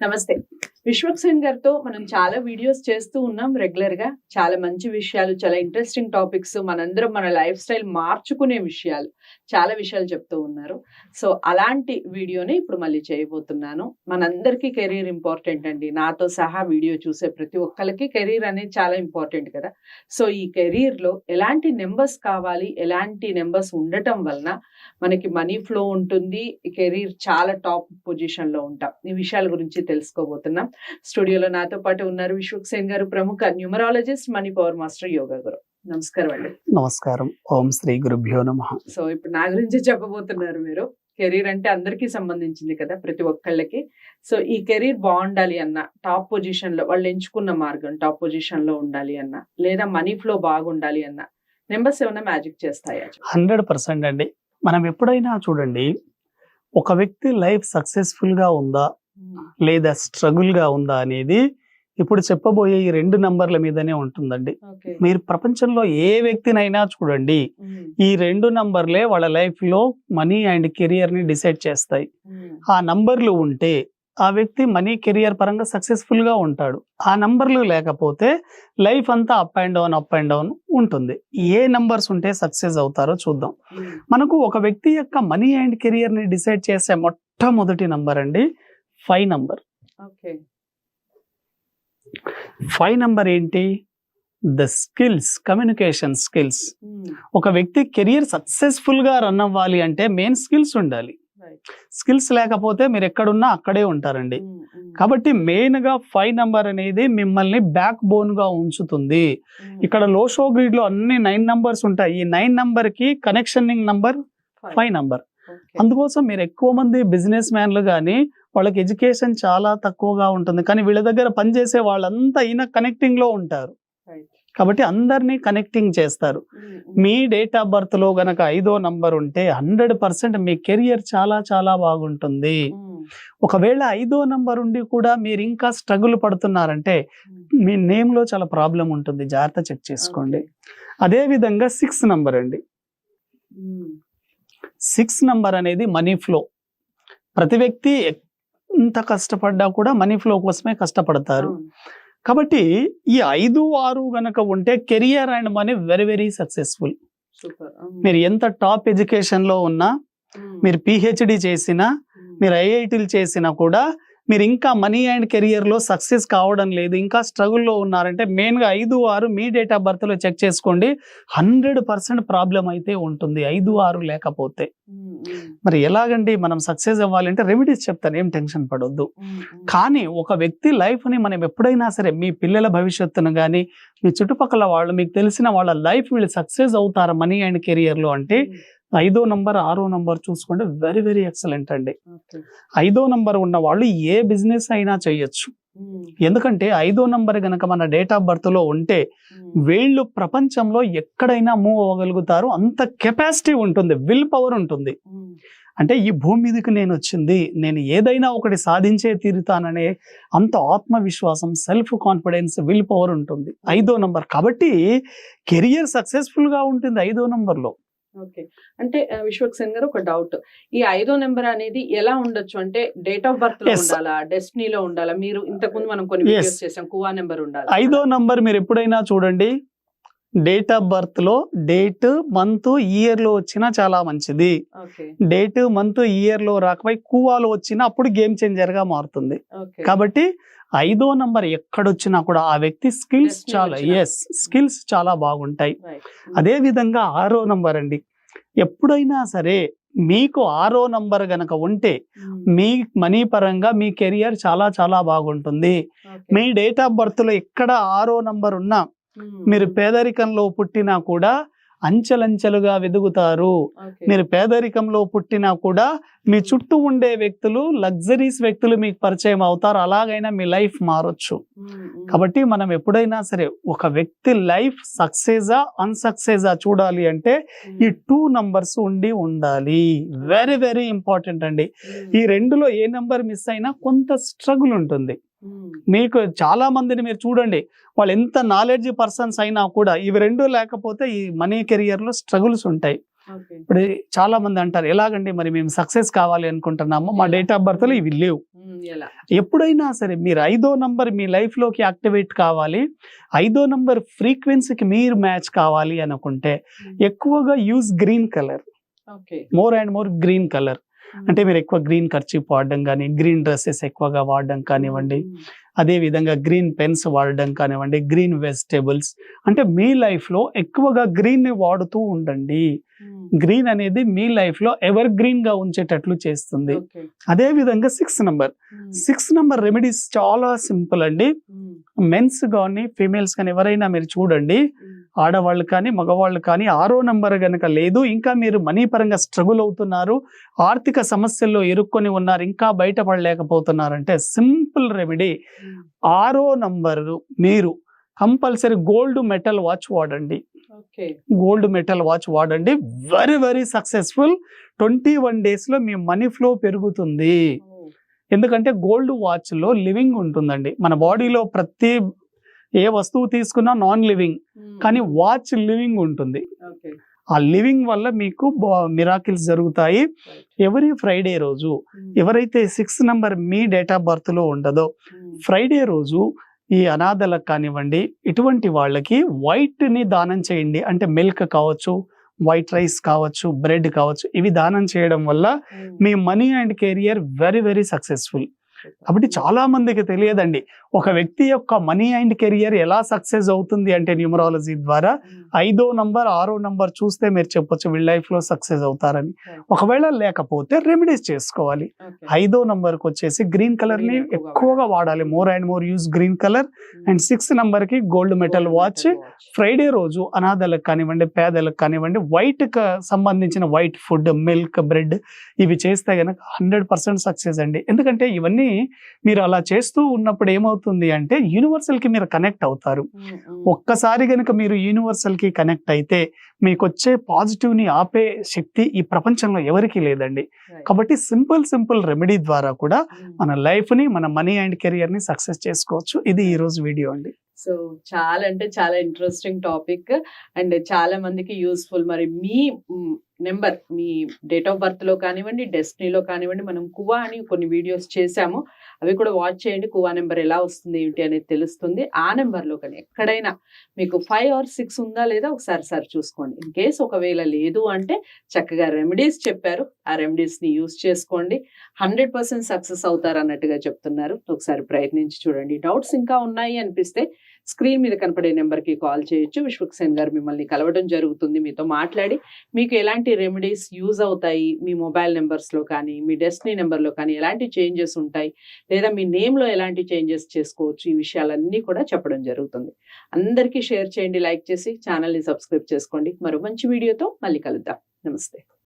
నమస్తే. విశ్వక్సేన్ గారితో మనం చాలా వీడియోస్ చేస్తూ ఉన్నాం రెగ్యులర్గా చాలా మంచి విషయాలు చాలా ఇంట్రెస్టింగ్ టాపిక్స్ మనందరం మన లైఫ్ స్టైల్ మార్చుకునే విషయాలు చాలా విషయాలు చెప్తూ ఉన్నారు. సో అలాంటి వీడియోని ఇప్పుడు మళ్ళీ చేయబోతున్నాను. మనందరికీ కెరీర్ ఇంపార్టెంట్ అండి. నాతో సహా వీడియో చూసే ప్రతి ఒక్కరికి కెరీర్ అనేది చాలా ఇంపార్టెంట్ కదా. సో ఈ కెరీర్లో ఎలాంటి నెంబర్స్ కావాలి ఎలాంటి నెంబర్స్ ఉండటం వలన మనకి మనీ ఫ్లో ఉంటుంది. కెరీర్ చాలా టాప్ పొజిషన్లో ఉంటాం. ఈ విషయాల గురించి తెలుసుకోబోతున్నాం. స్టూడియోలో నాతో పాటు ఉన్నారు విశ్వక్సేన్ గారు ప్రముఖ numerologist money power master yoga guru. నమస్కారం అండి. నమస్కారం. ఓం శ్రీ గురుభ్యో నమ. సో ఇప్పుడు నా గురించి చెప్పబోతున్నారు మీరు. కెరీర్ అంటే అందరికీ సంబంధించింది కదా ప్రతి ఒక్కళ్ళకి. సో ఈ కెరీర్ బాగుండాలి అన్న టాప్ పొజిషన్లో వాళ్ళు ఎంచుకున్న మార్గం టాప్ పొజిషన్లో ఉండాలి అన్న లేదా మనీ ఫ్లో బాగుండాలి అన్న నెంబర్స్ ఏమైనా మ్యాజిక్ చేస్తాయా? హండ్రెడ్ పర్సెంట్ అండి. మనం ఎప్పుడైనా చూడండి ఒక వ్యక్తి లైఫ్ సక్సెస్ఫుల్గా ఉందా? లేదా స్ట్రగుల్గా ఉందా అనేది ఇప్పుడు చెప్పబోయే ఈ రెండు నంబర్ల మీదనే ఉంటుందండి. మీరు ప్రపంచంలో ఏ వ్యక్తినైనా చూడండి ఈ రెండు నంబర్లే వాళ్ళ లైఫ్లో మనీ అండ్ కెరియర్ని డిసైడ్ చేస్తాయి. ఆ నంబర్లు ఉంటే ఆ వ్యక్తి మనీ కెరియర్ పరంగా సక్సెస్ఫుల్గా ఉంటాడు. ఆ నంబర్లు లేకపోతే లైఫ్ అంతా up and down up and down ఉంటుంది. ఏ నంబర్స్ ఉంటే సక్సెస్ అవుతారో చూద్దాం. మనకు ఒక వ్యక్తి యొక్క మనీ అండ్ కెరియర్ని డిసైడ్ చేసే మొట్టమొదటి నంబర్ అండి ఫైవ్ నంబర్. ఫైవ్ నంబర్ ఏంటి? The skills communication skills. ఒక వ్యక్తి కెరియర్ సక్సెస్ఫుల్గా రన్ అవ్వాలి అంటే మెయిన్ స్కిల్స్ ఉండాలి. స్కిల్స్ లేకపోతే మీరు ఎక్కడున్నా అక్కడే ఉంటారండి. కాబట్టి మెయిన్గా ఫైవ్ నంబర్ అనేది మిమ్మల్ని బ్యాక్ బోన్గా ఉంచుతుంది ఇక్కడ లో షో గ్రిడ్లో అన్ని నైన్ నంబర్స్ ఉంటాయి. ఈ నైన్ నంబర్కి కనెక్షనింగ్ నంబర్ ఫైవ్ నంబర్. అందుకోసం మీరు ఎక్కువ మంది బిజినెస్ మ్యాన్లు కానీ వాళ్ళకి ఎడ్యుకేషన్ చాలా తక్కువగా ఉంటుంది. కానీ వీళ్ళ దగ్గర పనిచేసే వాళ్ళంతా ఈయన కనెక్టింగ్లో ఉంటారు. కాబట్టి అందరినీ కనెక్టింగ్ చేస్తారు. మీ డేట్ ఆఫ్ బర్త్లో గనక ఐదో నంబర్ ఉంటే హండ్రెడ్ పర్సెంట్ మీ కెరియర్ చాలా చాలా బాగుంటుంది. ఒకవేళ ఐదో నంబర్ ఉండి కూడా మీరు ఇంకా స్ట్రగుల్ పడుతున్నారంటే మీ నేమ్లో చాలా ప్రాబ్లం ఉంటుంది. జాగ్రత్త చెక్ చేసుకోండి. అదే విధంగా సిక్స్ నంబర్ అండి. సిక్స్ నంబర్ అనేది మనీ ఫ్లో. ప్రతి వ్యక్తి ఎంత కష్టపడ్డా కూడా మనీ ఫ్లో కోసమే కష్టపడతారు. కాబట్టి ఈ ఐదు ఆరు గనక ఉంటే career and money very very successful. మీరు ఎంత టాప్ ఎడ్యుకేషన్లో ఉన్నా మీరు పిహెచ్డి చేసినా మీరు ఐఐటీలు చేసినా కూడా మీరు ఇంకా మనీ అండ్ కెరియర్లో సక్సెస్ కావడం లేదు ఇంకా స్ట్రగుల్లో ఉన్నారంటే మెయిన్గా ఐదు ఆరు మీ డేట్ ఆఫ్ బర్త్లో చెక్ చేసుకోండి. హండ్రెడ్ పర్సెంట్ ప్రాబ్లం అయితే ఉంటుంది. ఐదు ఆరు లేకపోతే. మరి ఎలాగండి మనం సక్సెస్ అవ్వాలంటే రెమెడీస్ చెప్తాను ఏం టెన్షన్ పడొద్దు. కానీ ఒక వ్యక్తి లైఫ్ని మనం ఎప్పుడైనా సరే మీ పిల్లల భవిష్యత్తును కానీ మీ చుట్టుపక్కల వాళ్ళు మీకు తెలిసిన వాళ్ళ లైఫ్ వీళ్ళు సక్సెస్ అవుతారు మనీ అండ్ కెరియర్లో అంటే ఐదో నంబర్ ఆరో నంబర్ చూసుకుంటే వెరీ వెరీ ఎక్సలెంట్ అండి. ఐదో నంబర్ ఉన్న వాళ్ళు ఏ బిజినెస్ అయినా చేయొచ్చు. ఎందుకంటే ఐదో నంబర్ గనక మన డేట్ ఆఫ్ బర్త్లో ఉంటే వీళ్ళు ప్రపంచంలో ఎక్కడైనా మూవ్ అవ్వగలుగుతారు. అంత కెపాసిటీ ఉంటుంది. విల్ పవర్ ఉంటుంది. అంటే ఈ భూమి మీదకి నేను వచ్చింది. నేను ఏదైనా ఒకటి సాధించే తీరుతాననే అంత ఆత్మవిశ్వాసం సెల్ఫ్ కాన్ఫిడెన్స్ విల్ పవర్ ఉంటుంది. ఐదో నంబర్. కాబట్టి కెరియర్ సక్సెస్ఫుల్గా ఉంటుంది ఐదో నంబర్లో ఓకే. అంటే ఆ, విశ్వక్సేన్ గారు ఒక డౌట్. ఈ ఐదో నెంబర్ అనేది ఎలా ఉండొచ్చు? అంటే డేట్ ఆఫ్ బర్త్లో. ఉండాలా? డెస్టినీలో ఉండాలా? మీరు ఇంతకు ముందు మనం కొన్ని. వీడియోస్ చేసాం. కువా నెంబర్ ఉండాలి? ఐదో నంబర్ మీరు ఎప్పుడైనా చూడండి. డేట్ ఆఫ్ బర్త్లో డేట్ మంత్ ఇయర్లో వచ్చినా చాలా మంచిది. డేట్ మంత్ ఇయర్లో రాకపోయి కూవాలో వచ్చినా అప్పుడు గేమ్ చేంజర్గా మారుతుంది కాబట్టి ఐదో నంబర్ ఎక్కడొచ్చినా కూడా ఆ వ్యక్తి స్కిల్స్ చాలా. ఎస్ స్కిల్స్ చాలా బాగుంటాయి. అదే విధంగా ఆరో నంబర్ అండి. ఎప్పుడైనా సరే మీకు ఆరో నంబర్ గనక ఉంటే మీ మనీ పరంగా మీ కెరియర్ చాలా చాలా బాగుంటుంది. మీ డేట్ ఆఫ్ బర్త్లో ఎక్కడ ఆరో నంబర్ ఉన్నా మీరు పేదరికంలో పుట్టినా కూడా అంచెలంచెలుగా వెదుగుతారు. మీరు పేదరికంలో పుట్టినా కూడా మీ చుట్టూ ఉండే వ్యక్తులు లగ్జరీస్ వ్యక్తులు మీకు పరిచయం అవుతారు. అలాగైనా మీ లైఫ్ మారొచ్చు. కాబట్టి మనం ఎప్పుడైనా సరే ఒక వ్యక్తి లైఫ్ సక్సెసా అన్సక్సెసా చూడాలి అంటే ఈ టూ నంబర్స్ ఉండి ఉండాలి. వెరీ వెరీ ఇంపార్టెంట్ అండి. ఈ రెండులో ఏ నంబర్ మిస్ అయినా కొంత స్ట్రగుల్ ఉంటుంది. మీకు చాలా మందిని మీరు చూడండి. వాళ్ళు ఎంత నాలెడ్జ్ పర్సన్స్ అయినా కూడా ఇవి రెండు లేకపోతే ఈ మనీ కెరియర్లో స్ట్రగుల్స్ ఉంటాయి. ఇప్పుడు చాలా మంది అంటారు ఎలాగండి మరి మేము సక్సెస్ కావాలి అనుకుంటున్నాము? మా డేట్ ఆఫ్ బర్త్లో ఇవి లేవు. ఎప్పుడైనా సరే మీరు ఐదో నంబర్ మీ లైఫ్లోకి యాక్టివేట్ కావాలి. ఐదో నంబర్ ఫ్రీక్వెన్సీకి మీరు మ్యాచ్ కావాలి అనుకుంటే ఎక్కువగా use green colour more and more green colour అంటే మీరు ఎక్కువ గ్రీన్ ఖర్చీప్ వాడడం కానీ గ్రీన్ డ్రెస్సెస్ ఎక్కువగా వాడడం కానివ్వండి అదే విధంగా గ్రీన్ పెన్స్ వాడడం కానివ్వండి గ్రీన్ వెజిటేబుల్స్ అంటే మీ లైఫ్లో ఎక్కువగా గ్రీన్ని వాడుతూ ఉండండి. గ్రీన్ అనేది మీ లైఫ్లో ఎవర్ గ్రీన్గా ఉంచేటట్లు చేస్తుంది. అదే విధంగా six number six number remedies చాలా సింపుల్ అండి. మెన్స్ కానీ ఫీమేల్స్ కానీ ఎవరైనా మీరు చూడండి. ఆడవాళ్ళు కానీ మగవాళ్ళు కానీ ఆరో నంబర్ గనక లేదు. ఇంకా మీరు మనీ పరంగా స్ట్రగుల్ అవుతున్నారు. ఆర్థిక సమస్యల్లో ఇరుక్కొని ఉన్నారు. ఇంకా బయటపడలేకపోతున్నారంటే సింపుల్ రెమెడీ. ఆరో నంబరు మీరు కంపల్సరీ గోల్డ్ మెటల్ వాచ్ వాడండి. ఓకే. గోల్డ్ మెటల్ వాచ్ వాడండి. Very very successful. Twenty one డేస్లో మీ మనీ ఫ్లో పెరుగుతుంది. ఎందుకంటే గోల్డ్ వాచ్లో లివింగ్ ఉంటుందండి. మన బాడీలో ప్రతి ఏ వస్తువు తీసుకున్నా నాన్ లివింగ్ కానీ వాచ్ లివింగ్ ఉంటుంది. ఆ లివింగ్ వల్ల మీకు మిరాకిల్స్ జరుగుతాయి. ఎవరి ఫ్రైడే రోజు ఎవరైతే సిక్స్ నంబర్ మీ డేట్ ఆఫ్ బర్త్లో ఉండదో ఫ్రైడే రోజు ఈ అనాథలకు కానివ్వండి ఇటువంటి వాళ్ళకి వైట్ని దానం చేయండి. అంటే మిల్క్ కావచ్చు వైట్ రైస్ కావచ్చు బ్రెడ్ కావచ్చు ఇవి దానం చేయడం వల్ల మీ money and career very very successful కాబట్టి చాలా మందికి తెలియదండి. ఒక వ్యక్తి యొక్క మనీ అండ్ కెరియర్ ఎలా సక్సెస్ అవుతుంది అంటే న్యూమరాలజీ ద్వారా ఐదో నంబర్ ఆరో నంబర్ చూస్తే మీరు చెప్పొచ్చు వీళ్ళ లైఫ్లో సక్సెస్ అవుతారని. ఒకవేళ లేకపోతే రెమెడీస్ చేసుకోవాలి. ఐదో నంబర్కి వచ్చేసి గ్రీన్ కలర్ని ఎక్కువగా వాడాలి. More and more use green colour and six నంబర్కి గోల్డ్ మెటల్ వాచ్ ఫ్రైడే రోజు అనాథలకు కానివ్వండి పేదలకు కానివ్వండి వైట్కి సంబంధించిన వైట్ ఫుడ్ మిల్క్ బ్రెడ్ ఇవి చేస్తే గనక హండ్రెడ్ పర్సెంట్ సక్సెస్ అండి. ఎందుకంటే ఇవన్నీ మీరు అలా చేస్తూ ఉన్నప్పుడు ఏమవుతుంది అంటే యూనివర్సల్కి మీరు కనెక్ట్ అవుతారు. ఒక్కసారి గనుక మీరు యూనివర్సల్కి కనెక్ట్ అయితే మీకు వచ్చే పాజిటివ్ని ఆపే శక్తి ఈ ప్రపంచంలో ఎవరికీ లేదండి. కాబట్టి సింపుల్ సింపుల్ రెమెడీ ద్వారా కూడా మన లైఫ్ని మన మనీ అండ్ కెరియర్ని సక్సెస్ చేసుకోవచ్చు. ఇది ఈ రోజు వీడియో అండి. సో చాలా అంటే చాలా ఇంట్రెస్టింగ్ టాపిక్ అండ్ చాలా మందికి యూస్ఫుల్ మరి మీ నెంబర్ మీ డేట్ ఆఫ్ బర్త్లో కానివ్వండి డెస్టినీలో కానివ్వండి మనం కువా అని కొన్ని వీడియోస్ చేశాము. అవి కూడా వాచ్ చేయండి. కువా నెంబర్ ఎలా వస్తుంది ఏంటి అనేది తెలుస్తుంది. ఆ నెంబర్లో కానీ ఎక్కడైనా మీకు ఫైవ్ ఆర్ సిక్స్ ఉందా లేదా ఒకసారి సార్ చూసుకోండి. ఇన్ కేస్ ఒకవేళ లేదు అంటే చక్కగా రెమెడీస్ చెప్పారు. ఆ రెమెడీస్ని యూస్ చేసుకోండి. హండ్రెడ్ పర్సెంట్ సక్సెస్ అవుతారు అన్నట్టుగా చెప్తున్నారు. ఒకసారి ప్రయత్నించి చూడండి. డౌట్స్ ఇంకా ఉన్నాయి అనిపిస్తే స్క్రీన్ మీద కనపడే నెంబర్కి కాల్ చేయొచ్చు. విశ్వక్సేన్ గారు మిమ్మల్ని కలవడం జరుగుతుంది. మీతో మాట్లాడి మీకు ఎలాంటి రెమెడీస్ యూజ్ అవుతాయి? మీ మొబైల్ నెంబర్స్లో కానీ మీ డెస్టినీ నెంబర్లో కానీ ఎలాంటి చేంజెస్ ఉంటాయి? లేదా మీ నేమ్లో ఎలాంటి చేంజెస్ చేసుకోవచ్చు? ఈ విషయాలన్నీ కూడా చెప్పడం జరుగుతుంది. అందరికీ షేర్ చేయండి లైక్ చేసి ఛానల్ని సబ్స్క్రైబ్ చేసుకోండి. మరో మంచి వీడియోతో మళ్ళీ కలుద్దాం. నమస్తే.